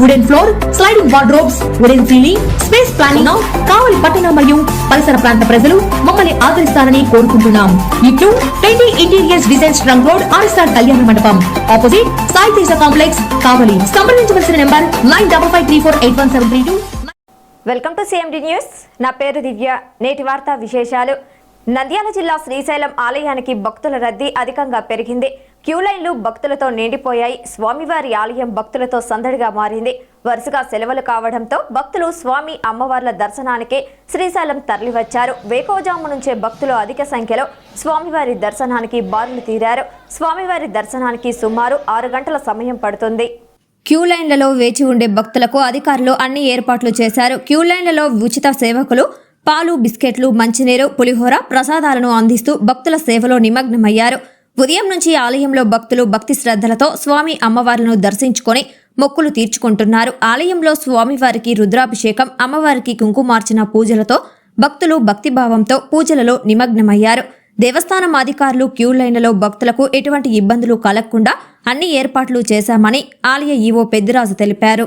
wooden floor sliding wardrobes wooden ceiling space planning Kavali పట్టణ మరియు పరిసర ప్రాంత ప్రజలు మమ్మల్ని ఆదరిస్తారని కోరుకుంటున్నాం. ఇట్లు twenty interiors designs trunk road RSR Kalyana Mandapam. Opposite Sai Teja complex Kavali. సంప్రదించవలసిన number nine double five three four eight one seven three two. Welcome to CMD news నా పేరు దివ్య. నేటి వార్తా విశేషాలు. నంద్యాల జిల్లా శ్రీశైలం ఆలయానికి భక్తుల రద్దీ అధికంగా పెరిగింది. క్యూ లైన్లు భక్తులతో నిండిపోయాయి. స్వామివారి ఆలయం భక్తులతో సందడిగా మారింది. వరుసగా సెలవులు కావడంతో భక్తులు స్వామి అమ్మవార్ల దర్శనానికి శ్రీశైలం తరలివచ్చారు. వేకోజాము నుంచే భక్తులు అధిక సంఖ్యలో స్వామివారి దర్శనానికి బారులు తీరారు. స్వామివారి దర్శనానికి సుమారు ఆరు గంటల సమయం పడుతుంది. క్యూ లైన్లలో వేచి ఉండే భక్తులకు అధికారులు అన్ని ఏర్పాట్లు చేశారు. క్యూ లైన్లలో ఉచిత సేవకులు పాలు బిస్కెట్లు మంచినీరు పులిహోర ప్రసాదాలను అందిస్తూ భక్తుల సేవలో నిమగ్నమయ్యారు. ఉదయం నుంచి ఆలయంలో భక్తులు భక్తి శ్రద్ధలతో స్వామి అమ్మవార్లను దర్శించుకొని మొక్కులు తీర్చుకుంటున్నారు. ఆలయంలో స్వామివారికి రుద్రాభిషేకం అమ్మవారికి కుంకుమార్చన పూజలతో భక్తులు భక్తిభావంతో పూజలలో నిమగ్నమయ్యారు. దేవస్థానం అధికారులు క్యూ లైన్లలో భక్తులకు ఎటువంటి ఇబ్బందులు కలగకుండా అన్ని ఏర్పాట్లు చేశామని ఆలయ ఈవో పెద్దిరాజు తెలిపారు.